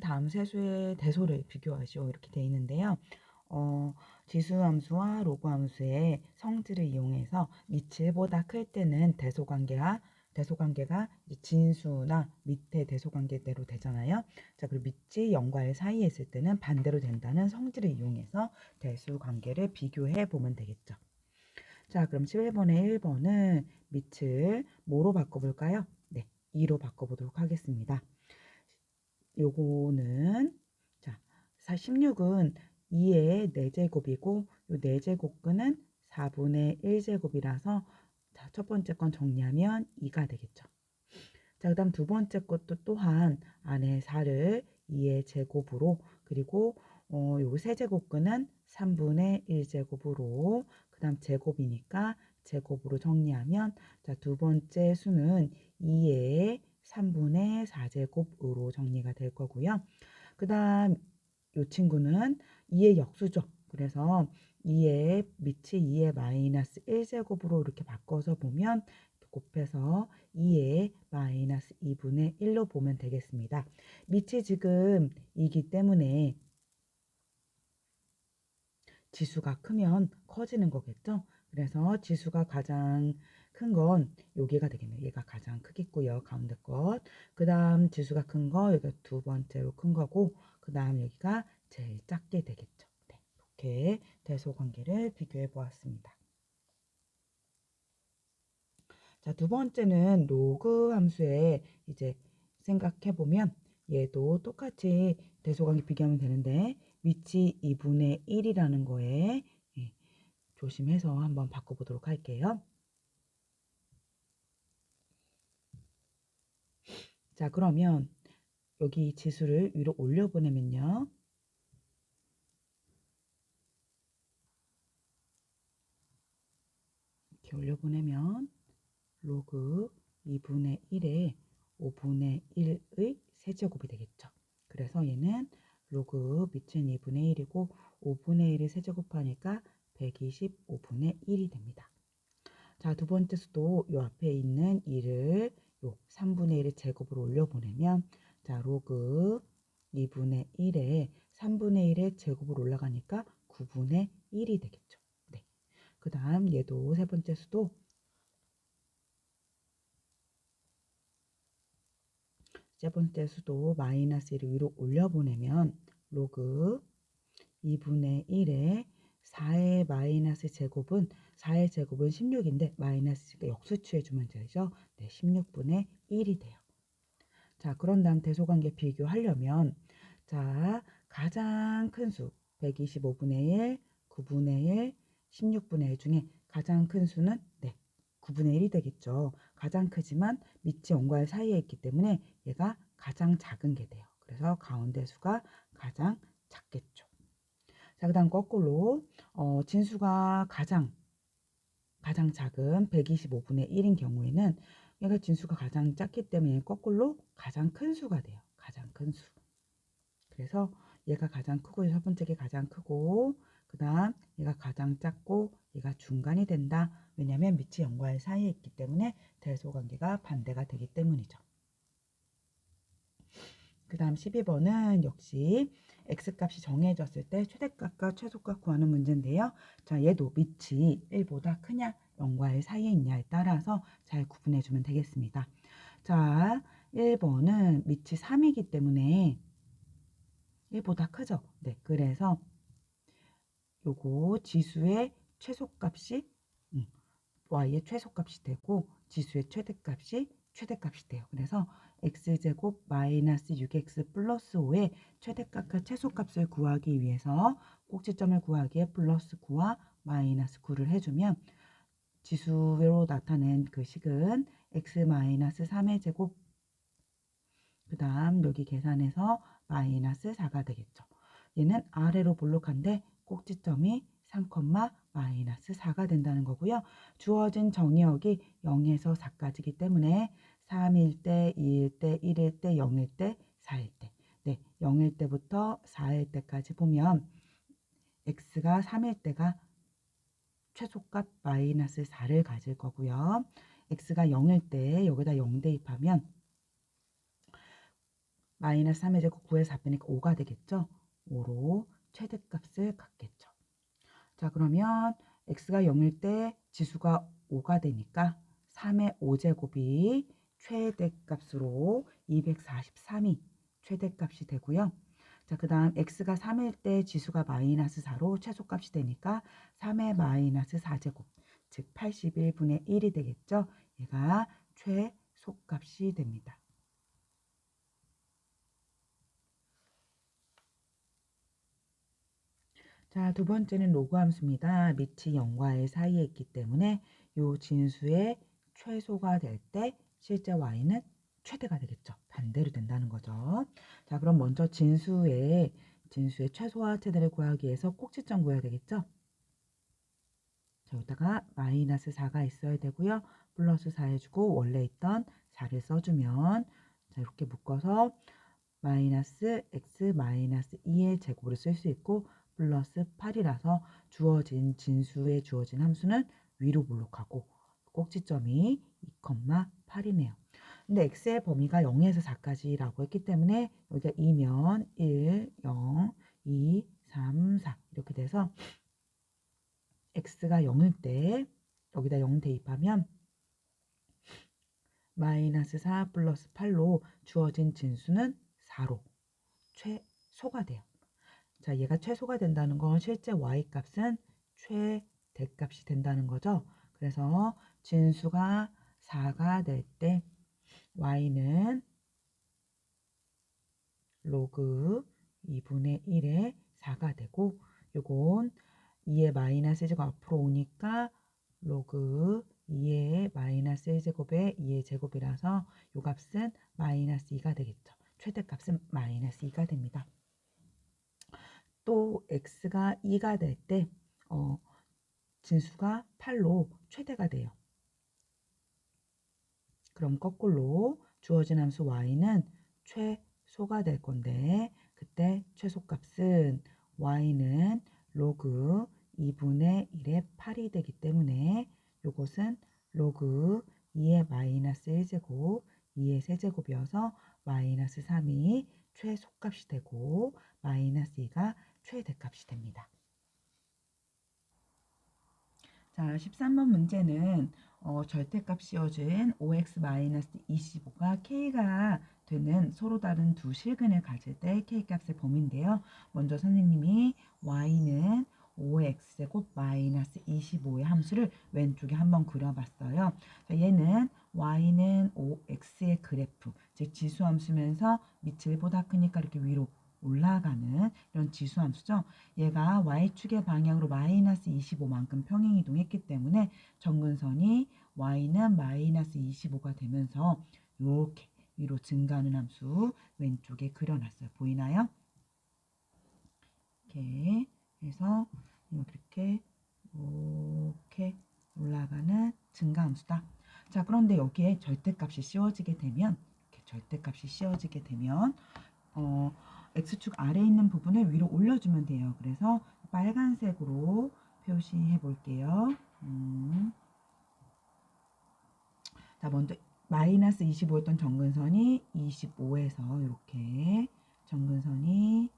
다음 세수의 대소를 비교하시오 이렇게 되어 있는데요. 어, 지수 함수와 로그 함수의 성질을 이용해서 밑을보다 클 때는 대소관계와 대소관계가 진수나 밑에 대소관계대로 되잖아요. 자, 그리고 밑이 0과 1 사이에 있을 때는 반대로 된다는 성질을 이용해서 대수관계를 비교해 보면 되겠죠. 자, 그럼 11번의 1번은 밑을 뭐로 바꿔볼까요? 네, 2로 바꿔보도록 하겠습니다. 요거는 자, 16은 2의 4제곱이고 요 4제곱근은 4분의 1제곱이라서 자, 첫 번째 건 정리하면 2가 되겠죠. 자, 그 다음 두 번째 것도 또한 안에 4를 2의 제곱으로 그리고 어, 요 세제곱근은 3분의 1제곱으로 그 다음 제곱이니까 제곱으로 정리하면 자, 두 번째 수는 2의 3분의 4제곱으로 정리가 될 거고요. 그 다음 이 친구는 2의 역수죠. 그래서 2의 밑이 2의 마이너스 1제곱으로 이렇게 바꿔서 보면 곱해서 2의 마이너스 2분의 1로 보면 되겠습니다. 밑이 지금 2기 때문에 지수가 크면 커지는 거겠죠. 그래서 지수가 가장 큰 건 여기가 되겠네요. 얘가 가장 크겠고요. 가운데 것. 그 다음 지수가 큰 거 여기가 두 번째로 큰 거고 그 다음 여기가 제일 작게 되겠죠. 네, 이렇게 대소관계를 비교해 보았습니다. 자, 두 번째는 로그 함수에 이제 생각해 보면 얘도 똑같이 대소관계 비교하면 되는데 위치 2분의 1이라는 거에 예, 조심해서 한번 바꿔보도록 할게요. 자, 그러면 여기 지수를 위로 올려보내면요. 이렇게 올려보내면 로그 2분의 1에 5분의 1의 세제곱이 되겠죠. 그래서 얘는 로그 밑은 2분의 1이고 5분의 1을 세제곱하니까 125분의 1이 됩니다. 자, 두 번째 수도 요 앞에 있는 2를 요 3분의 1을 제곱으로 올려보내면 자, 로그 2분의 1에 3분의 1의 제곱으로 올라가니까 9분의 1이 되겠죠. 네. 그 다음 얘도 세 번째 수도 세 번째 수도 마이너스 1을 위로 올려보내면 로그 2분의 1에 4의 마이너스 제곱은 4의 제곱은 16인데 마이너스가 역수취해주면 되죠. 네, 16분의 1이 돼요. 자, 그런 다음 대소관계 비교하려면 자, 가장 큰 수 125분의 1, 9분의 1, 16분의 1 중에 가장 큰 수는 네, 9분의 1이 되겠죠. 가장 크지만 밑이 0과 1 사이에 있기 때문에 얘가 가장 작은 게 돼요. 그래서 가운데 수가 가장 작겠죠. 자, 그 다음 거꾸로 어, 진수가 가장 가장 작은 125분의 1인 경우에는 얘가 진수가 가장 작기 때문에 거꾸로 가장 큰 수가 돼요. 가장 큰 수. 그래서 얘가 가장 크고 첫 번째 게 가장 크고 그 다음 얘가 가장 작고 얘가 중간이 된다. 왜냐하면 밑이 0과 1 사이에 있기 때문에 대소관계가 반대가 되기 때문이죠. 그 다음 12번은 역시 x값이 정해졌을 때 최대값과 최소값 구하는 문제인데요. 자, 얘도 밑이 1보다 크냐 0과 1 사이에 있냐에 따라서 잘 구분해 주면 되겠습니다. 자, 1번은 밑이 3이기 때문에 1보다 크죠. 네, 그래서 요거 지수의 최소값이 음, y의 최소값이 되고 지수의 최대값이 최대값이 돼요. 그래서 x제곱 마이너스 6x 플러스 5의 최대값과 최소값을 구하기 위해서 꼭지점을 구하기에 플러스 9와 마이너스 9를 해주면 지수로 나타낸 그 식은 x 마이너스 3의 제곱 그 다음 여기 계산해서 마이너스 4가 되겠죠. 얘는 아래로 볼록한데 꼭지점이 3, 마이너스 4가 된다는 거고요. 주어진 정의역이 0에서 4까지기 때문에 3일 때, 2일 때, 1일 때, 0일 때, 4일 때. 네, 0일 때부터 4일 때까지 보면 x가 3일 때가 최소값 마이너스 4를 가질 거고요. x가 0일 때 여기다 0 대입하면 마이너스 3의 제곱 9의 4 빼니까 5가 되겠죠. 5로 최대값을 갖겠죠. 자 그러면 x가 0일 때 지수가 5가 되니까 3의 5제곱이 최대값으로 243이 최대값이 되고요. 자, 그 다음 x가 3일 때 지수가 마이너스 4로 최소값이 되니까 3의 마이너스 4제곱, 즉 81분의 1이 되겠죠. 얘가 최소값이 됩니다. 자, 두 번째는 로그 함수입니다. 밑이 0과 1 사이에 있기 때문에 요 진수의 최소가 될 때 실제 y는 최대가 되겠죠. 반대로 된다는 거죠. 자, 그럼 먼저 진수의 진수의 최소와 최대를 구하기 위해서 꼭지점 구해야 되겠죠. 자, 여기다가 마이너스 4가 있어야 되고요. 플러스 4 해주고 원래 있던 4를 써주면 자, 이렇게 묶어서 마이너스 x 마이너스 2의 제곱으로 쓸 수 있고 플러스 8이라서 주어진 진수에 주어진 함수는 위로 볼록하고 꼭지점이 2,8이네요. 근데 x의 범위가 0에서 4까지라고 했기 때문에 여기가 2면 1, 0, 2, 3, 4 이렇게 돼서 x가 0일 때 여기다 0 대입하면 마이너스 4 플러스 8로 주어진 진수는 4로 최소가 돼요. 자, 얘가 최소가 된다는 건 실제 y 값은 최대값이 된다는 거죠. 그래서 진수가 4가 될 때 y는 로그 2분의 1에 4가 되고 요건 2의 마이너스 제곱 앞으로 오니까 로그 2의 마이너스 1제곱에 2의 제곱이라서 요 값은 마이너스 2가 되겠죠. 최대값은 마이너스 2가 됩니다. 또 x가 2가 될 때 어, 진수가 8로 최대가 돼요. 그럼 거꾸로 주어진 함수 y는 최소가 될 건데 그때 최소값은 y는 로그 2분의 1의 8이 되기 때문에 이것은 로그 2의 마이너스 1제곱 2의 세제곱이어서 마이너스 3이 최소값이 되고 마이너스 2가 최대값이 됩니다. 자, 13번 문제는 어, 절대값 씌워진 5x-25가 k가 되는 서로 다른 두 실근을 가질 때 k값의 범위인데요. 먼저 선생님이 y는 5x제곱 마이너스 25의 함수를 왼쪽에 한번 그려봤어요. 자, 얘는 y는 5x의 그래프, 즉 지수함수면서 밑이 보다 크니까 이렇게 위로 올라가는 이런 지수함수죠. 얘가 y축의 방향으로 마이너스 25만큼 평행이동했기 때문에 정근선이 y는 마이너스 25가 되면서 이렇게 위로 증가하는 함수 왼쪽에 그려놨어요. 보이나요? 이렇게 해서 이렇게 이렇게 올라가는 증가함수다. 자 그런데 여기에 절대값이 씌워지게 되면 이렇게 절대값이 씌워지게 되면 어, x축 아래에 있는 부분을 위로 올려주면 돼요. 그래서 빨간색으로 표시해 볼게요. 음. 자 먼저 마이너스 25였던 정근선이 25에서 이렇게 정근선이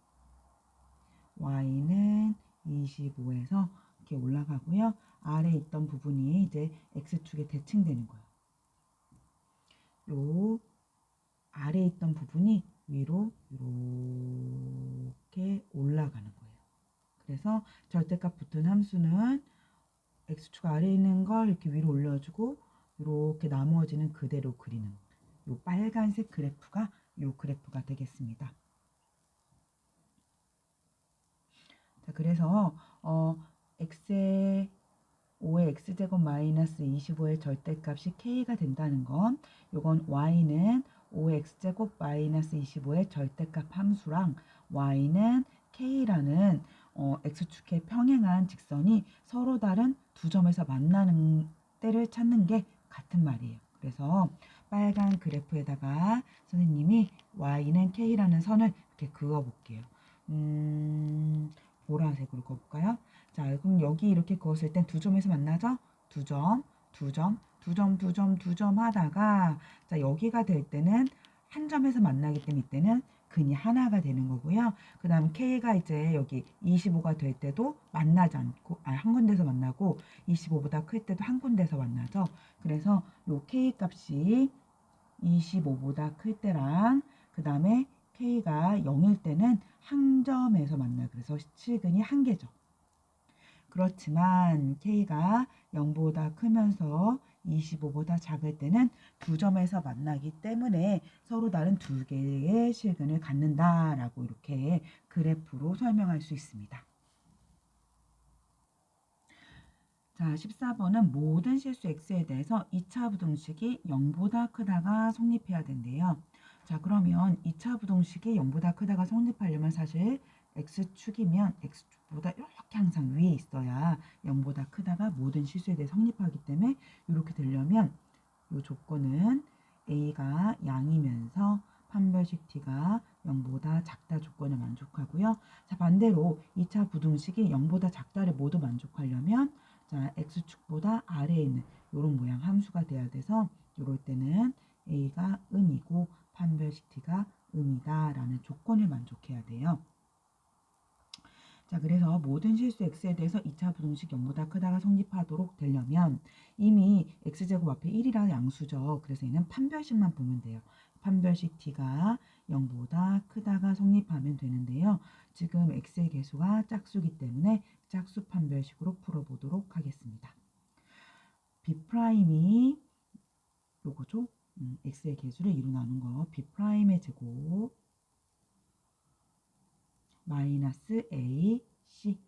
y는 25에서 이렇게 올라가고요. 아래에 있던 부분이 이제 x축에 대칭되는 거예요. 요 아래에 있던 부분이 위로 이렇게 올라가는 거예요. 그래서 절대값 붙은 함수는 x축 아래에 있는 걸 이렇게 위로 올려주고 이렇게 나머지는 그대로 그리는 이 빨간색 그래프가 이 그래프가 되겠습니다. 자, 그래서 어, x의 5의 x제곱 마이너스 25의 절대값이 k가 된다는 건 이건 y는 5x제곱 마이너스 25의 절대값 함수랑 y는 k라는 어, x축의 평행한 직선이 서로 다른 두 점에서 만나는 때를 찾는 게 같은 말이에요. 그래서 빨간 그래프에다가 선생님이 y는 k라는 선을 이렇게 그어 볼게요. 음, 보라색으로 그어볼까요? 자, 그럼 여기 이렇게 그었을 땐 두 점에서 만나죠? 두 점, 두 점, 두 점, 두 점, 두 점 하다가 자 여기가 될 때는 한 점에서 만나기 때문에 이때는 근이 하나가 되는 거고요. 그 다음 K가 이제 여기 25가 될 때도 만나지 않고, 아, 한 군데서 만나고 25보다 클 때도 한 군데서 만나죠. 그래서 요 K 값이 25보다 클 때랑 그 다음에 K가 0일 때는 한 점에서 만나요. 그래서 실근이 한 개죠. 그렇지만 K가 0보다 크면서 25보다 작을 때는 두 점에서 만나기 때문에 서로 다른 두 개의 실근을 갖는다라고 이렇게 그래프로 설명할 수 있습니다. 자, 14번은 모든 실수 x에 대해서 2차 부등식이 0보다 크다가 성립해야 된대요. 자, 그러면 2차 부등식이 0보다 크다가 성립하려면 사실 x축이면 x축보다 이렇게 항상 위에 있어야 0보다 크다가 모든 실수에 대해 성립하기 때문에 이렇게 되려면 이 조건은 a가 양이면서 판별식 t가 0보다 작다 조건을 만족하고요. 자, 반대로 2차 부등식이 0보다 작다를 모두 만족하려면 자, x축보다 아래에 있는 이런 모양 함수가 돼야 돼서 이럴 때는 a가 음이고 판별식 t가 음이다라는 조건을 만족해야 돼요. 자, 그래서 모든 실수 x에 대해서 2차 부등식 0보다 크다가 성립하도록 되려면 이미 x제곱 앞에 1이라 양수죠. 그래서 얘는 판별식만 보면 돼요. 판별식 t가 0보다 크다가 성립하면 되는데요. 지금 x의 개수가 짝수기 때문에 짝수 판별식으로 풀어보도록 하겠습니다. b'이 요거죠. 음, x의 개수를 2로 나눈 거 b'의 제곱 마이너스 a c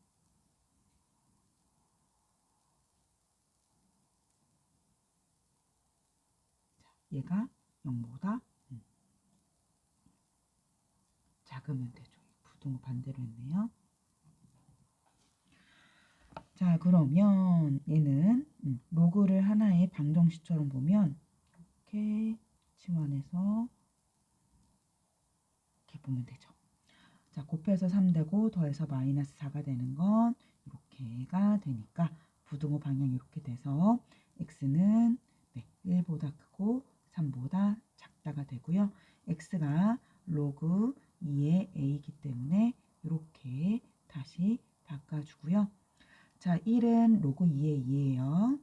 자, 얘가 0보다 음, 작으면 되죠. 부등호 반대로 했네요. 자 그러면 얘는 음, 로그를 하나의 방정식처럼 보면 이렇게 치환해서 이렇게 보면 되죠. 자 곱해서 3되고 더해서 마이너스 4가 되는 건 이렇게가 되니까 부등호 방향이 이렇게 돼서 x는 네, 1보다 크고 3보다 작다가 되고요. x가 로그 2의 a이기 때문에 이렇게 다시 바꿔주고요. 자, 1은 로그 2의 2예요.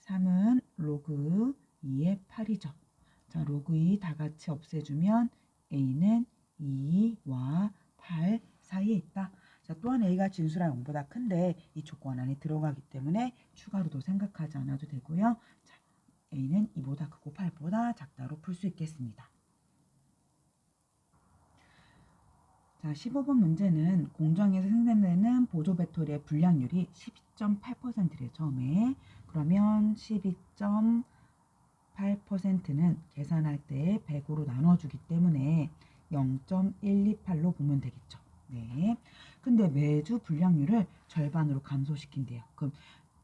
3은 로그 9이 다 같이 없애주면 a는 2와 8 사이에 있다. 자, 또한 a가 진수랑 0보다 큰데 이 조건 안에 들어가기 때문에 추가로도 생각하지 않아도 되고요. 자, a는 2보다 크고 8보다 작다로 풀 수 있겠습니다. 자, 15번 문제는 공정에서 생산되는 보조 배터리의 불량률이 12.8%래 처음에. 그러면 12. 12.8%는 계산할 때 100으로 나눠주기 때문에 0.128로 보면 되겠죠. 네. 근데 매주 불량률을 절반으로 감소시킨대요. 그럼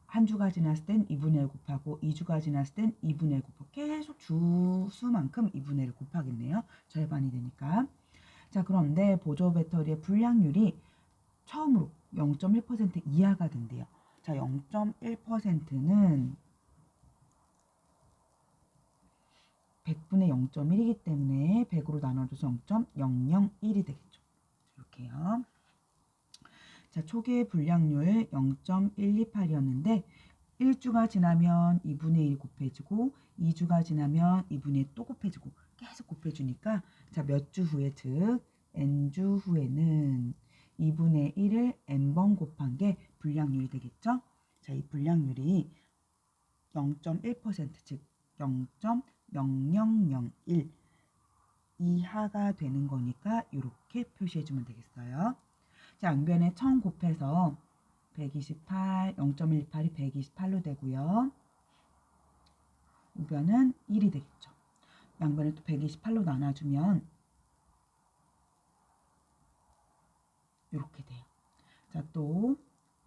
한 주가 지났을 땐 2분의 1 곱하고 2주가 지났을 땐 2분의 1 곱하고 계속 주수만큼 2분의 1 곱하겠네요. 절반이 되니까. 자, 그런데 보조 배터리의 불량률이 처음으로 0.1% 이하가 된대요. 자, 0.1%는 100분의 0.1이기 때문에 100으로 나눠줘서 0.001이 되겠죠. 이렇게요. 자, 초기의 불량률 0.128이었는데 1주가 지나면 2분의 1 곱해지고 2주가 지나면 2분의 1또 곱해지고 계속 곱해주니까 자, 몇 주 후에 즉 n주 후에는 2분의 1을 n번 곱한 게 불량률이 되겠죠? 자, 이 불량률이 0.1%즉 0.0001 이하가 되는 거니까 이렇게 표시해 주면 되겠어요. 자, 양변에 1000 곱해서 128, 0.18이 128로 되고요. 우변은 1이 되겠죠. 양변을 또 128로 나눠주면 이렇게 돼요. 자, 또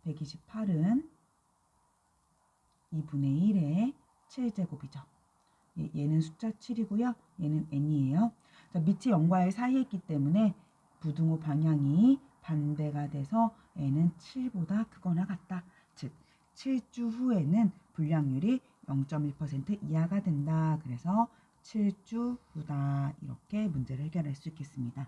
128은 2분의 1의 7제곱이죠. 얘는 숫자 7이고요. 얘는 n이에요. 자, 밑이 0과 1 사이에 있기 때문에 부등호 방향이 반대가 돼서 n은 7보다 크거나 같다. 즉, 7주 후에는 불량률이 0.1% 이하가 된다. 그래서 7주 후다. 이렇게 문제를 해결할 수 있겠습니다.